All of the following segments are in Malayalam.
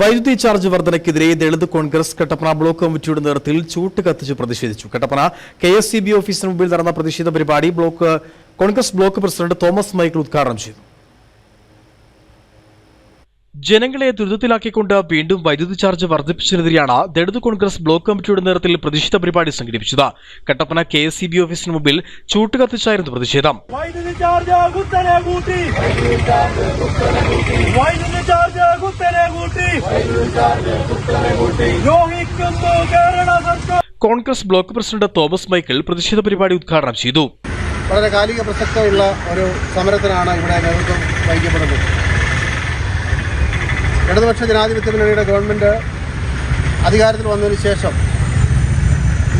വൈദ്യുതി ചാർജ് വർധനയ്ക്കെതിരെ ദളിത് കോൺഗ്രസ് കട്ടപ്പന ബ്ലോക്ക് കമ്മിറ്റിയുടെ നേതൃത്വത്തിൽ ചൂട്ട് കത്തിച്ച് പ്രതിഷേധിച്ചു. Kattappana K S C B ഓഫീസിന് മുമ്പിൽ നടന്ന പ്രതിഷേധ പരിപാടി block Congress block president Thomas Michael ഉദ്ഘാടനം ചെയ്തു. ജനങ്ങളെ ദുരിതത്തിലാക്കിക്കൊണ്ട് വീണ്ടും വൈദ്യുതി ചാർജ് വർദ്ധിപ്പിച്ചതിനെതിരെയാണ് ദളിത് കോൺഗ്രസ് ബ്ലോക്ക് കമ്മിറ്റിയുടെ നേതൃത്വത്തിൽ പ്രതിഷേധ പരിപാടി സംഘടിപ്പിച്ചത്. Kattappana K S C B ഓഫീസിന് മുമ്പിൽ ചൂട്ട് കത്തിച്ചായിരുന്നു പ്രതിഷേധം. വൈദ്യുതി ചാർജ് കുത്തനെ കൂട്ടി വൈദ്യുതി ചാർജ് കുത്തനെ കൂട്ടി. ദ്രോഹിക്കുന്നു കേരള സർക്കാർ Congress block president Thomas Michael പ്രതിഷേധ പരിപാടി ഉദ്ഘാടനം ചെയ്തു. വളരെ കാലിക പ്രസക്തമുള്ള ഒരു സമരത്തിനാണ് ഇവിടെ നേതൃത്വം വഹിക്കപ്പെടുന്നത്. ഇടതുപക്ഷ ജനാധിപത്യ മുന്നണിയുടെ ഗവൺമെന്റ് അധികാരത്തിൽ വന്നതിന് ശേഷം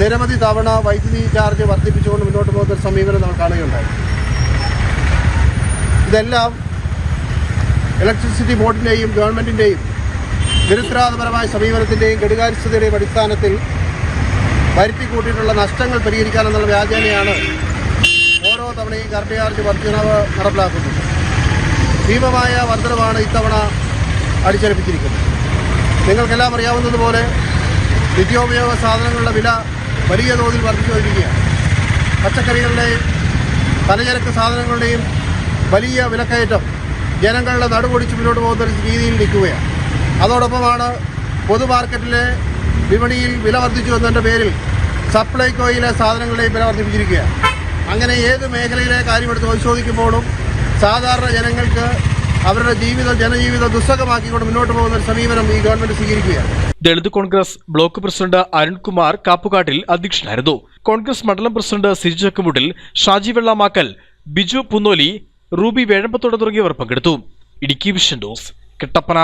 നിരവധി തവണ വൈദ്യുതി ചാർജ് വർദ്ധിപ്പിച്ചുകൊണ്ട് മുന്നോട്ട് പോകുന്ന ഒരു സമീപനം നമ്മൾ കാണുകയുണ്ടായി. ഇതെല്ലാം ഇലക്ട്രിസിറ്റി ബോർഡിന്റെയും ഗവൺമെന്റിന്റെയും നിരുത്തരവാദപരമായ സമീപനത്തിന്റെയും കെടുകാര്യസ്ഥതയുടെയും അടിസ്ഥാനത്തിൽ വരുത്തിക്കൂട്ടിയിട്ടുള്ള നഷ്ടങ്ങൾ പരിഹരിക്കാനെന്നുള്ള വ്യാജേനയാണ് ഓരോ തവണയും കറണ്ട് വർദ്ധനവ് നടപ്പിലാക്കുന്നത്. ഭീമമായ വർധനമാണ് ഇത്തവണ അടിച്ചേൽപ്പിച്ചിരിക്കുന്നത്. നിങ്ങൾക്കെല്ലാം അറിയാവുന്നതുപോലെ നിത്യോപയോഗ സാധനങ്ങളുടെ വില വലിയ തോതിൽ വർദ്ധിച്ചു വരികയാണ്. പച്ചക്കറികളുടെയും പലചരക്ക് സാധനങ്ങളുടെയും വലിയ വിലക്കയറ്റം ജനങ്ങളുടെ നടുപൊടിച്ച് മുന്നോട്ട് പോകുന്ന രീതിയിൽ നിൽക്കുകയാണ്. അതോടൊപ്പമാണ് പൊതു മാർക്കറ്റിലെ വിപണിയിൽ വില വർദ്ധിച്ചു എന്നതിന്റെ പേരിൽ സപ്ലൈകോയിലെ സാധനങ്ങളുടെയും വില വർദ്ധിപ്പിച്ചിരിക്കുകയാണ് അങ്ങനെ ഏത് മേഖലയിലെ കാര്യമെടുത്ത് പരിശോധിക്കുമ്പോഴും സാധാരണ ജനങ്ങൾക്ക് അവരുടെ ജീവിതം ജനജീവിതം ദുസ്സഹമാക്കിക്കൊണ്ട് മുന്നോട്ട് പോകുന്ന ഒരു സമീപനം ഈ ഗവൺമെന്റ് സ്വീകരിക്കുകയാണ് ദളിത് കോൺഗ്രസ് ബ്ലോക്ക് പ്രസിഡന്റ് അരുൺകുമാർ കാപ്പുകാട്ടിൽ അധ്യക്ഷനായിരുന്നു. കോൺഗ്രസ് മണ്ഡലം പ്രസിഡന്റ് സിജു ചക്കുമുട്ടിൽ ഷാജി വെള്ളാമാക്കൽ ബിജു പുന്നോലി റൂബി വേഴമ്പത്തോട് തുടങ്ങിയവർ പങ്കെടുത്തു. ഇടുക്കി വിഷൻ ഡോസ് കട്ടപ്പന.